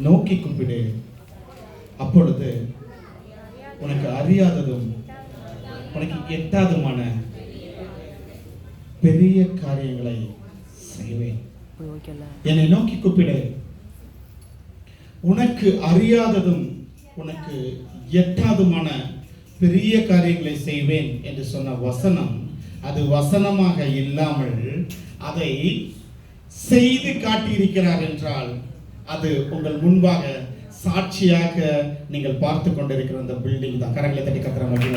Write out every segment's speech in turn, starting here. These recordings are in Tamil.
நோக்கி கூப்பிடு அப்பொழுது உனக்கு அறியாததும் உனக்கு எட்டாததுமான பெரிய காரியங்களை செய்வேன். என்னை நோக்கி கூப்பிடு உனக்கு அறியாததும் உனக்கு எட்டாதுமான பெரிய காரியங்களை செய்வேன் என்று சொன்ன வசனம் அது வசனமாக இல்லாமல் அதை செய்து காட்டியிருக்கிறார் என்றால் அது உங்கள் முன்பாக சாட்சியாக நீங்கள் பார்த்து கொண்டிருக்கிற அந்த பில்டிங் தான். கரங்களை தட்டி கத்துற மாதிரி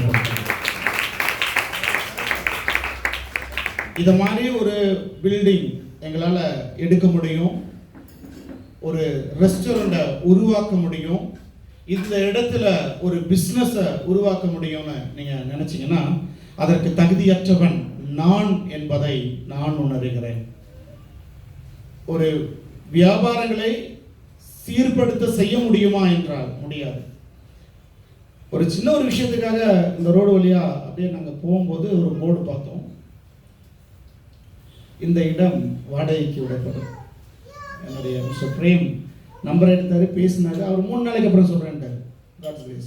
இத மாதிரி ஒரு பில்டிங் எங்களால் எடுக்க முடியும். ஒரு ரெஸ்டாரண்ட்டை உருவாக்க முடியும். இந்த இடத்துல ஒரு பிஸ்னஸை உருவாக்க முடியும்னு நீங்கள் நினச்சிங்கன்னா அதற்கு தகுதியற்றவன் நான் என்பதை நான் உணர்கிறேன். ஒரு வியாபாரங்களை சீர்படுத்த செய்ய முடியுமா என்றால் முடியாது. ஒரு சின்ன ஒரு விஷயத்துக்காக இந்த ரோடு வழியா அப்படியே நாங்கள் போகும்போது ஒரு போர்டு பார்த்தோம். இந்த இடம் வாடகைக்கு விடப்படும். என்னுடைய மிஸ்டர் பிரேம் நம்பர் எடுத்தாரு பேசினாரு. அவர் மூணு நாளைக்கு அப்புறம் சொல்கிறேன்ட்டார்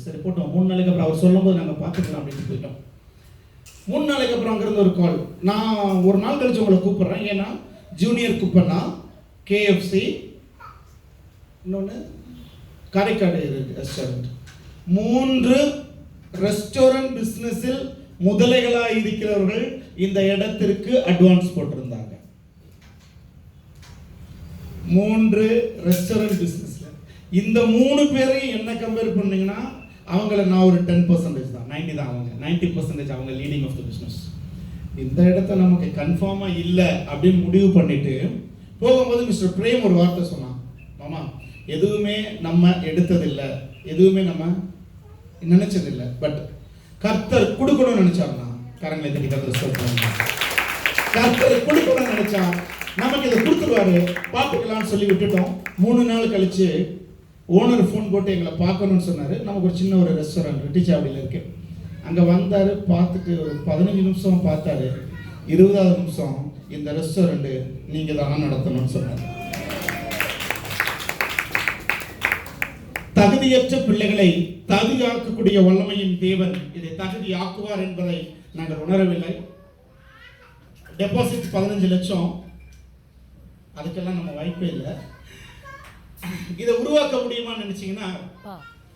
சரி போட்டோம். மூணு நாளைக்கு அப்புறம் அவர் சொல்லும்போது நாங்கள் பார்த்துக்கலாம் அப்படின்னு போயிட்டோம். மூணு நாளைக்கு அப்புறம் அங்கேருந்து ஒரு கால். நான் ஒரு நாள் கழிச்சு உங்களை கூப்பிட்றேன். ஏன்னா ஜூனியர் குப்பண்ணா கேஎஃப்சி இன்னொன்று காரைக்காடு ரெஸ்டாரண்ட் மூன்று ரெஸ்டாரண்ட் பிஸ்னஸில் முதலைகளாக இருக்கிறவர்கள் இந்த இடத்திற்கு அட்வான்ஸ் போட்டிருந்தாங்க. மூன்று ரெஸ்டாரண்ட் பிஸ்னஸில் இந்த மூணு பேரையும் என்ன கம்பேர் பண்ணீங்கன்னா அவங்கள நான் ஒரு டென் பர்சன்டேஜ் தான் நைன்டி தான் அவங்க நைன்டி பர்சன்டேஜ் அவங்க லீடிங் ஆஃப் த பிஸ்னஸ் இந்த இடத்த நமக்கு கன்ஃபார்மாக இல்லை அப்படின்னு முடிவு பண்ணிட்டு போகும்போது மிஸ்டர் பிரேம் ஒரு வார்த்தை சொன்னான். மாமா எதுவுமே நம்ம எடுத்ததில்லை. எதுவுமே நம்ம நினைச்சதில்லை. பட் கர்த்தர் கொடுக்கணும்னு நினைச்சாருன்னா கரங்களை தட்டி கர்த்தர் சொல்றாங்க கர்த்தர் கொடுக்கணும்னு நினைச்சா நமக்கு இதை கொடுத்துருவாரு. பார்த்துக்கலாம்னு சொல்லி விட்டுட்டோம். மூணு நாள் கழிச்சு ஓனர் ஃபோன் போட்டு எங்களை பார்க்கணும்னு சொன்னார். நமக்கு ஒரு சின்ன ஒரு ரெஸ்டாரண்ட் ரெட்டிச்சாவடியில் இருக்கு. அங்கே வந்தார் பார்த்துட்டு ஒரு பதினஞ்சு நிமிஷம் பார்த்தாரு. இருபதாவது நிமிஷம் இந்த ரெஸ்டாரண்ட்டு நீங்கள் தான் நடத்தணும்னு சொன்னார். தகுதியற்ற பிள்ளைகளை தகுதியாக்கக்கூடிய வல்லமையின் தேவன் இதை தகுதியாக்குவார் என்பதை நாங்கள் உணரவில்லை. டெபாசிட் பதினஞ்சு லட்சம். அதுக்கெல்லாம் நம்ம வாய்ப்பே இல்லை. இதை உருவாக்க முடியுமான்னு நினைச்சீங்கன்னா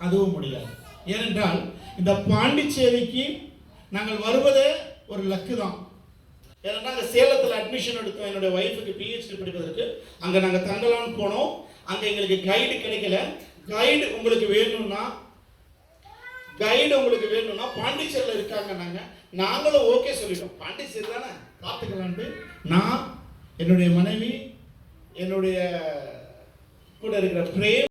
அதுவும் முடியாது. ஏனென்றால் இந்த பாண்டிச்சேரிக்கு நாங்கள் வருவதே ஒரு லக்கு தான். ஏனென்றால் அங்கே சேலத்தில் அட்மிஷன் எடுத்தோம். என்னுடைய ஒய்ஃபுக்கு பிஹெச்டி படிப்பதற்கு. அங்கே நாங்கள் தங்கலாம்னு போனோம். அங்கே எங்களுக்கு கைடு கிடைக்கல. கைடு உங்களுக்கு வேணும்னா கைடு உங்களுக்கு வேணும்னா பாண்டிச்சேரியில் இருக்காங்க நாங்கள் நாங்களும் ஓகே சொல்லிட்டோம். பாண்டிச்சேரி தானே? பார்த்துக்கலான்ட்டு நான் என்னுடைய மனைவி என்னுடைய கூட இருக்கிற பிரேம்